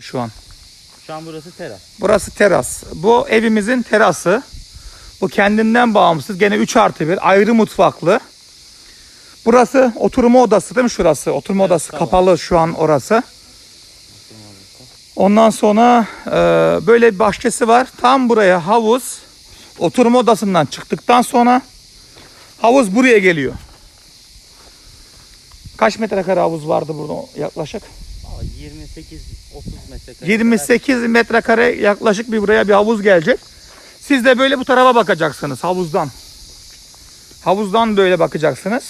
şu an. Şu an burası teras. Burası teras. Bu evimizin terası. Bu kendinden bağımsız. Gene 3 artı 1. Ayrı mutfaklı. Burası oturma odası değil mi şurası? Oturma odası tamam. kapalı şu an orası. Ondan sonra e, böyle bir bahçesi var. Tam buraya havuz. Oturma odasından çıktıktan sonra havuz buraya geliyor. Kaç metrekare havuz vardı burada yaklaşık? Aa, 28 30 metrekare. 28 metrekare yaklaşık bir buraya bir havuz gelecek. Siz de böyle bu tarafa bakacaksınız havuzdan. Havuzdan böyle bakacaksınız.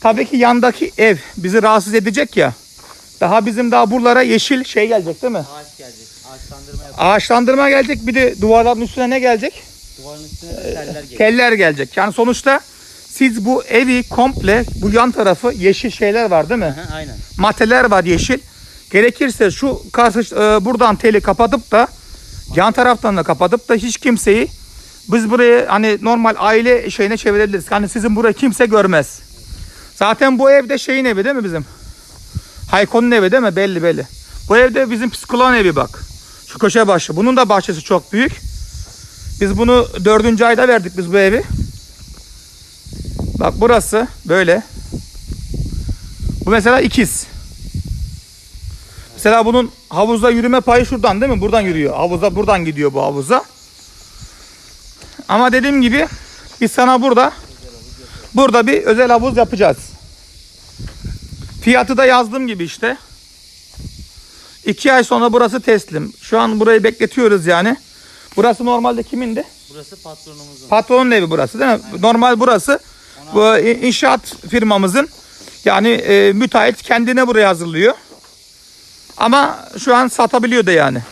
Tabii ki yandaki ev bizi rahatsız edecek ya. Daha bizim daha buralara yeşil şey gelecek değil mi? Ağaç gelecek. Ağaçlandırma yap. Ağaçlandırma gelecek bir de duvarların üstüne ne gelecek? Duvarın üstüne de teller gelecek. Teller gelecek. Yani sonuçta siz bu evi komple bu yan tarafı yeşil şeyler var değil mi? Hı, Aynen. mateler var yeşil. Gerekirse şu karşı e, buradan teli kapatıp da yan taraftan da kapatıp da hiç kimseyi biz buraya hani normal aile şeyine çevirebiliriz. Hani sizin burayı kimse görmez. Zaten bu evde şeyin evi değil mi bizim? Hayko'nun evi değil mi? Belli belli. Bu evde bizim psikoloğun evi bak. Şu köşe başı. Bunun da bahçesi çok büyük. Biz bunu dördüncü ayda verdik biz bu evi. Bak burası böyle. Bu mesela ikiz. Mesela bunun havuzda yürüme payı şuradan değil mi? Buradan yürüyor. Havuza buradan gidiyor bu havuza. Ama dediğim gibi biz sana burada burada bir özel havuz yapacağız. Fiyatı da yazdığım gibi işte. İki ay sonra burası teslim. Şu an burayı bekletiyoruz yani. Burası normalde kimindi? Burası patronumuzun. Patronun evi burası değil mi? Normal burası bu inşaat firmamızın yani e, müteahhit kendine buraya hazırlıyor. Ama şu an satabiliyor da yani.